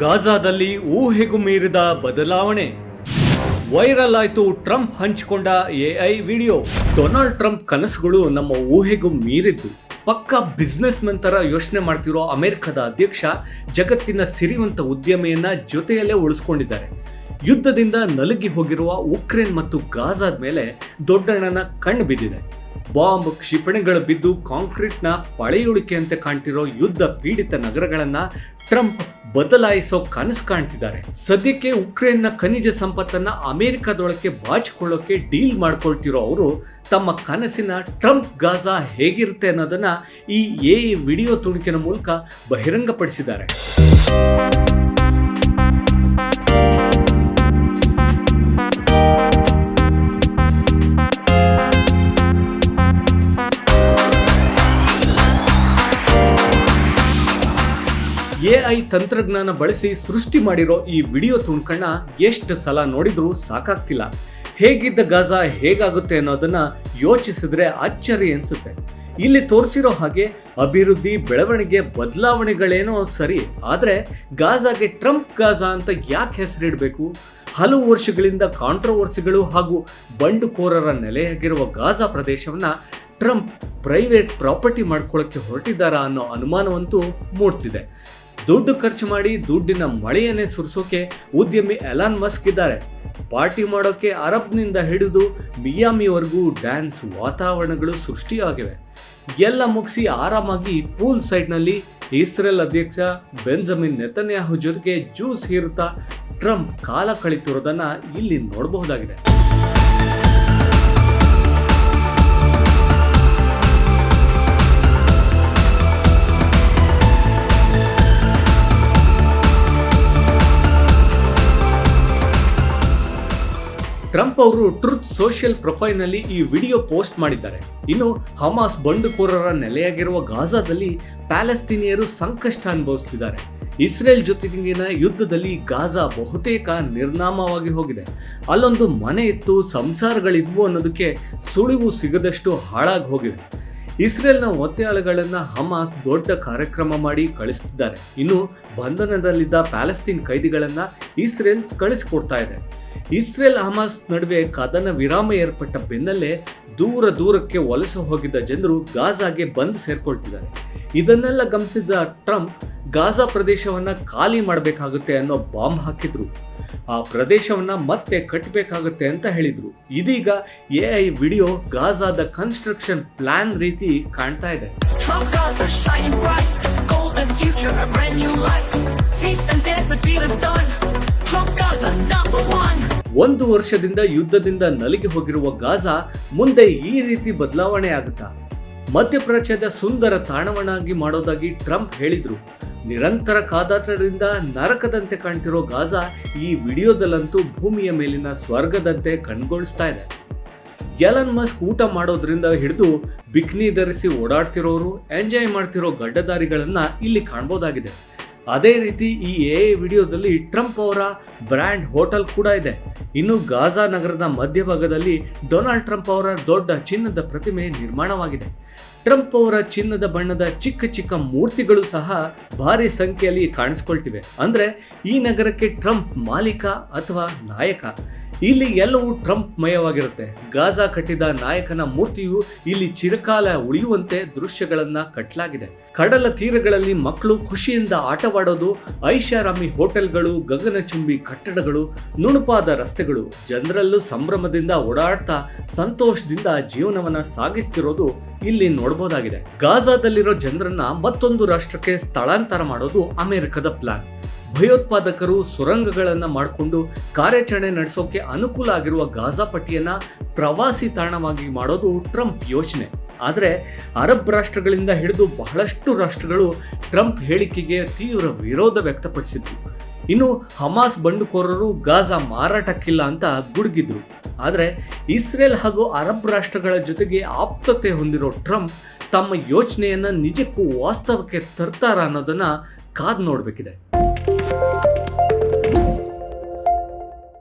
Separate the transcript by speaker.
Speaker 1: ಗಾಜಾದಲ್ಲಿ ಊಹೆಗೂ ಮೀರಿದ ಬದಲಾವಣೆ. ವೈರಲ್ ಆಯ್ತು ಟ್ರಂಪ್ ಹಂಚಿಕೊಂಡ ಎಐ ವಿಡಿಯೋ. ಡೊನಾಲ್ಡ್ ಟ್ರಂಪ್ ಕನಸುಗಳು ನಮ್ಮ ಊಹೆಗೂ ಮೀರಿದ್ದು. ಪಕ್ಕಾ ಬಿಸ್ನೆಸ್ ಮೆನ್ ತರ ಯೋಚನೆ ಮಾಡ್ತಿರೋ ಅಮೆರಿಕದ ಅಧ್ಯಕ್ಷ ಜಗತ್ತಿನ ಸಿರಿವಂತ ಉದ್ಯಮಿಯನ್ನ ಜೊತೆಯಲ್ಲೇ ಉಳಿಸ್ಕೊಂಡಿದ್ದಾರೆ. ಯುದ್ಧದಿಂದ ನಲುಗಿ ಹೋಗಿರುವ ಉಕ್ರೇನ್ ಮತ್ತು ಗಾಜಾದ ಮೇಲೆ ದೊಡ್ಡಣ್ಣನ ಕಣ್ಣು ಬಿದ್ದಿದೆ. ಬಾಂಬ್ ಕ್ಷಿಪಣಿಗಳು ಬಿದ್ದು ಕಾಂಕ್ರೀಟ್ನ ಪಳೆಯುಳಿಕೆಯಂತೆ ಕಾಣ್ತಿರೋ ಯುದ್ಧ ಪೀಡಿತ ನಗರಗಳನ್ನ ಟ್ರಂಪ್ ಬದಲಾಯಿಸೋ ಕನಸು ಕಾಣ್ತಿದ್ದಾರೆ. ಸದ್ಯಕ್ಕೆ ಉಕ್ರೇನ್ನ ಖನಿಜ ಸಂಪತ್ತನ್ನ ಅಮೆರಿಕದೊಳಕ್ಕೆ ಬಾಚಿಕೊಳ್ಳೋಕೆ ಡೀಲ್ ಮಾಡ್ಕೊಳ್ತಿರೋ ಅವರು ತಮ್ಮ ಕನಸಿನ ಟ್ರಂಪ್ ಗಾಜಾ ಹೇಗಿರುತ್ತೆ ಅನ್ನೋದನ್ನ ಈ ಎ ವಿಡಿಯೋ ತುಣುಕಿನ ಮೂಲಕ ಬಹಿರಂಗಪಡಿಸಿದ್ದಾರೆ. ಎಐ ತಂತ್ರಜ್ಞಾನ ಬಳಸಿ ಸೃಷ್ಟಿ ಮಾಡಿರೋ ಈ ವಿಡಿಯೋ ತುಣುಕಣ್ಣ ಎಷ್ಟು ಸಲ ನೋಡಿದ್ರೂ ಸಾಕಾಗ್ತಿಲ್ಲ. ಹೇಗಿದ್ದ ಗಾಜಾ ಹೇಗಾಗುತ್ತೆ ಅನ್ನೋದನ್ನ ಯೋಚಿಸಿದ್ರೆ ಅಚ್ಚರಿ ಅನ್ಸುತ್ತೆ ಇಲ್ಲಿ ತೋರಿಸಿರೋ ಹಾಗೆ ಅಭಿವೃದ್ಧಿ, ಬೆಳವಣಿಗೆ, ಬದಲಾವಣೆಗಳೇನೋ ಸರಿ, ಆದರೆ ಗಾಜಾಗೆ ಟ್ರಂಪ್ ಗಾಜಾ ಅಂತ ಯಾಕೆ ಹೆಸರಿಡಬೇಕು? ಹಲವು ವರ್ಷಗಳಿಂದ ಕಾಂಟ್ರವರ್ಸಿಗಳು ಹಾಗೂ ಬಂಡುಕೋರರ ನೆಲೆಯಾಗಿರುವ ಗಾಜಾ ಪ್ರದೇಶವನ್ನ ಟ್ರಂಪ್ ಪ್ರೈವೇಟ್ ಪ್ರಾಪರ್ಟಿ ಮಾಡ್ಕೊಳ್ಳೋಕ್ಕೆ ಹೊರಟಿದ್ದಾರಾ ಅನ್ನೋ ಅನುಮಾನವಂತೂ ಮೂಡ್ತಿದೆ. ದುಡ್ಡು ಖರ್ಚು ಮಾಡಿ ದುಡ್ಡಿನ ಮಳೆಯನ್ನೇ ಸುರಿಸೋಕೆ ಉದ್ಯಮಿ ಎಲಾನ್ ಮಸ್ಕ್ ಇದ್ದಾರೆ. ಪಾರ್ಟಿ ಮಾಡೋಕೆ ಅರಬ್ನಿಂದ ಹಿಡಿದು ಮಿಯಾಮಿವರೆಗೂ ಡ್ಯಾನ್ಸ್ ವಾತಾವರಣಗಳು ಸೃಷ್ಟಿಯಾಗಿವೆ. ಎಲ್ಲ ಮುಗಿಸಿ ಆರಾಮಾಗಿ ಪೂಲ್ ಸೈಡ್ನಲ್ಲಿ ಇಸ್ರೇಲ್ ಅಧ್ಯಕ್ಷ ಬೆಂಜಮಿನ್ ನೆತನ್ಯಾಹು ಜೊತೆಗೆ ಜ್ಯೂಸ್ ಹೀರುತ್ತಾ ಟ್ರಂಪ್ ಕಾಲ ಕಳಿತಿರೋದನ್ನು ಇಲ್ಲಿ ನೋಡಬಹುದಾಗಿದೆ. ಟ್ರಂಪ್ ಅವರು ಟ್ರೂತ್ ಸೋಷಿಯಲ್ ಪ್ರೊಫೈಲ್ನಲ್ಲಿ ಈ ವಿಡಿಯೋ ಪೋಸ್ಟ್ ಮಾಡಿದ್ದಾರೆ. ಇನ್ನು ಹಮಾಸ್ ಬಂಡುಕೋರರ ನೆಲೆಯಾಗಿರುವ ಗಾಜಾದಲ್ಲಿ ಪ್ಯಾಲೆಸ್ತೀನಿಯರು ಸಂಕಷ್ಟ ಅನುಭವಿಸ್ತಿದ್ದಾರೆ. ಇಸ್ರೇಲ್ ಜೊತೆಗಿನ ಯುದ್ಧದಲ್ಲಿ ಗಾಜಾ ಬಹುತೇಕ ನಿರ್ನಾಮವಾಗಿ ಹೋಗಿದೆ. ಅಲ್ಲೊಂದು ಮನೆ ಇತ್ತು, ಸಂಸಾರಗಳಿದ್ವು ಅನ್ನೋದಕ್ಕೆ ಸುಳಿವು ಸಿಗದಷ್ಟು ಹಾಳಾಗಿ ಹೋಗಿವೆ. ಇಸ್ರೇಲ್ನ ಒತ್ತೆಯಾಳುಗಳನ್ನು ಹಮಾಸ್ ದೊಡ್ಡ ಕಾರ್ಯಕ್ರಮ ಮಾಡಿ ಕಳಿಸ್ತಿದ್ದಾರೆ. ಇನ್ನು ಬಂಧನದಲ್ಲಿದ್ದ ಪ್ಯಾಲೆಸ್ತೀನ್ ಕೈದಿಗಳನ್ನು ಇಸ್ರೇಲ್ ಕಳಿಸಿಕೊಡ್ತಾ ಇದೆ. ಇಸ್ರೇಲ್ ಹಮಾಸ್ ನಡುವೆ ಕದನ ವಿರಾಮ ಏರ್ಪಟ್ಟ ಬೆನ್ನಲ್ಲೇ ದೂರ ದೂರಕ್ಕೆ ವಲಸೆ ಹೋಗಿದ್ದ ಜನರು ಗಾಜಾಗೆ ಬಂದು ಸೇರ್ಕೊಳ್ತಿದ್ದಾರೆ. ಇದನ್ನೆಲ್ಲ ಗಮನಿಸಿದ ಟ್ರಂಪ್, ಗಾಜಾ ಪ್ರದೇಶವನ್ನ ಖಾಲಿ ಮಾಡಬೇಕಾಗುತ್ತೆ ಅನ್ನೋ ಬಾಂಬ್ ಹಾಕಿದ್ರು. ಆ ಪ್ರದೇಶವನ್ನ ಮತ್ತೆ ಕಟ್ಟಬೇಕಾಗುತ್ತೆ ಅಂತ ಹೇಳಿದ್ರು. ಇದೀಗ ಎ ಐ ವಿಡಿಯೋ ಗಾಜಾದ ಕನ್ಸ್ಟ್ರಕ್ಷನ್ ಪ್ಲಾನ್ ರೀತಿ ಕಾಣ್ತಾ ಇದೆ. ಒಂದು ವರ್ಷದಿಂದ ಯುದ್ಧದಿಂದ ನಲುಗಿ ಹೋಗಿರುವ ಗಾಜಾ ಮುಂದೆ ಈ ರೀತಿ ಬದಲಾವಣೆ ಆಗುತ್ತಾ? ಮಧ್ಯಪ್ರಾಚ್ಯದ ಸುಂದರ ತಾಣವನ್ನಾಗಿ ಮಾಡೋದಾಗಿ ಟ್ರಂಪ್ ಹೇಳಿದ್ರು. ನಿರಂತರ ಕಾದಾಟದಿಂದ ನರಕದಂತೆ ಕಾಣ್ತಿರೋ ಗಾಜಾ ಈ ವಿಡಿಯೋದಲ್ಲಂತೂ ಭೂಮಿಯ ಮೇಲಿನ ಸ್ವರ್ಗದಂತೆ ಕಣ್ಗೊಳಿಸ್ತಾ ಇದೆ. ಎಲನ್ ಮಸ್ಕ್ ಊಟ ಮಾಡೋದ್ರಿಂದ ಹಿಡಿದು ಬಿಕ್ನಿ ಧರಿಸಿ ಓಡಾಡ್ತಿರೋರು, ಎಂಜಾಯ್ ಮಾಡ್ತಿರೋ ಗಡ್ಡದಾರಿಗಳನ್ನ ಇಲ್ಲಿ ಕಾಣ್ಬೋದಾಗಿದೆ. ಅದೇ ರೀತಿ ಈ ಎ ವಿಡಿಯೋದಲ್ಲಿ ಟ್ರಂಪ್ ಅವರ ಬ್ರ್ಯಾಂಡ್ ಹೋಟೆಲ್ ಕೂಡ ಇದೆ. ಇನ್ನು ಗಾಜಾ ನಗರದ ಮಧ್ಯಭಾಗದಲ್ಲಿ ಡೊನಾಲ್ಡ್ ಟ್ರಂಪ್ ಅವರ ದೊಡ್ಡ ಚಿನ್ನದ ಪ್ರತಿಮೆ ನಿರ್ಮಾಣವಾಗಿದೆ. ಟ್ರಂಪ್ ಅವರ ಚಿನ್ನದ ಬಣ್ಣದ ಚಿಕ್ಕ ಚಿಕ್ಕ ಮೂರ್ತಿಗಳು ಸಹ ಭಾರಿ ಸಂಖ್ಯೆಯಲ್ಲಿ ಕಾಣಿಸ್ಕೊಳ್ತಿವೆ. ಅಂದರೆ ಈ ನಗರಕ್ಕೆ ಟ್ರಂಪ್ ಮಾಲೀಕ ಅಥವಾ ನಾಯಕ? ಇಲ್ಲಿ ಎಲ್ಲವೂ ಟ್ರಂಪ್ ಮಯವಾಗಿರುತ್ತೆ. ಗಾಜಾ ಕಟ್ಟಿದ ನಾಯಕನ ಮೂರ್ತಿಯು ಇಲ್ಲಿ ಚಿರಕಾಲ ಉಳಿಯುವಂತೆ ದೃಶ್ಯಗಳನ್ನ ಕಟ್ಟಲಾಗಿದೆ ಕಡಲ ತೀರಗಳಲ್ಲಿ ಮಕ್ಕಳು ಖುಷಿಯಿಂದ ಆಟವಾಡೋದು, ಐಷಾರಾಮಿ ಹೋಟೆಲ್ಗಳು, ಗಗನಚುಂಬಿ ಕಟ್ಟಡಗಳು, ನುಣುಪಾದ ರಸ್ತೆಗಳು, ಜನರಲ್ಲೂ ಸಂಭ್ರಮದಿಂದ ಓಡಾಡ್ತಾ ಸಂತೋಷದಿಂದ ಜೀವನವನ್ನ ಸಾಗಿಸ್ತಿರೋದು ಇಲ್ಲಿ ನೋಡಬಹುದಾಗಿದೆ ಗಾಜಾದಲ್ಲಿರೋ ಜನರನ್ನ ಮತ್ತೊಂದು ರಾಷ್ಟ್ರಕ್ಕೆ ಸ್ಥಳಾಂತರ ಮಾಡೋದು ಅಮೆರಿಕದ ಪ್ಲಾನ್. ಭಯೋತ್ಪಾದಕರು ಸುರಂಗಗಳನ್ನು ಮಾಡಿಕೊಂಡು ಕಾರ್ಯಾಚರಣೆ ನಡೆಸೋಕೆ ಅನುಕೂಲ ಆಗಿರುವ ಗಾಜಾ ಪಟ್ಟಿಯನ್ನು ಪ್ರವಾಸಿ ತಾಣವಾಗಿ ಮಾಡೋದು ಟ್ರಂಪ್ ಯೋಚನೆ. ಆದರೆ ಅರಬ್ ರಾಷ್ಟ್ರಗಳಿಂದ ಹಿಡಿದು ಬಹಳಷ್ಟು ರಾಷ್ಟ್ರಗಳು ಟ್ರಂಪ್ ಹೇಳಿಕೆಗೆ ತೀವ್ರ ವಿರೋಧ ವ್ಯಕ್ತಪಡಿಸಿದ್ರು. ಇನ್ನು ಹಮಾಸ್ ಬಂಡುಕೋರರು ಗಾಜಾ ಮಾರಾಟಕ್ಕಿಲ್ಲ ಅಂತ ಗುಡುಗಿದ್ರು. ಆದರೆ ಇಸ್ರೇಲ್ ಹಾಗೂ ಅರಬ್ ರಾಷ್ಟ್ರಗಳ ಜೊತೆಗೆ ಆಪ್ತತೆ ಹೊಂದಿರೋ ಟ್ರಂಪ್ ತಮ್ಮ ಯೋಚನೆಯನ್ನು ನಿಜಕ್ಕೂ ವಾಸ್ತವಕ್ಕೆ ತರ್ತಾರ ಅನ್ನೋದನ್ನು ಕಾದು ನೋಡ್ಬೇಕಿದೆ.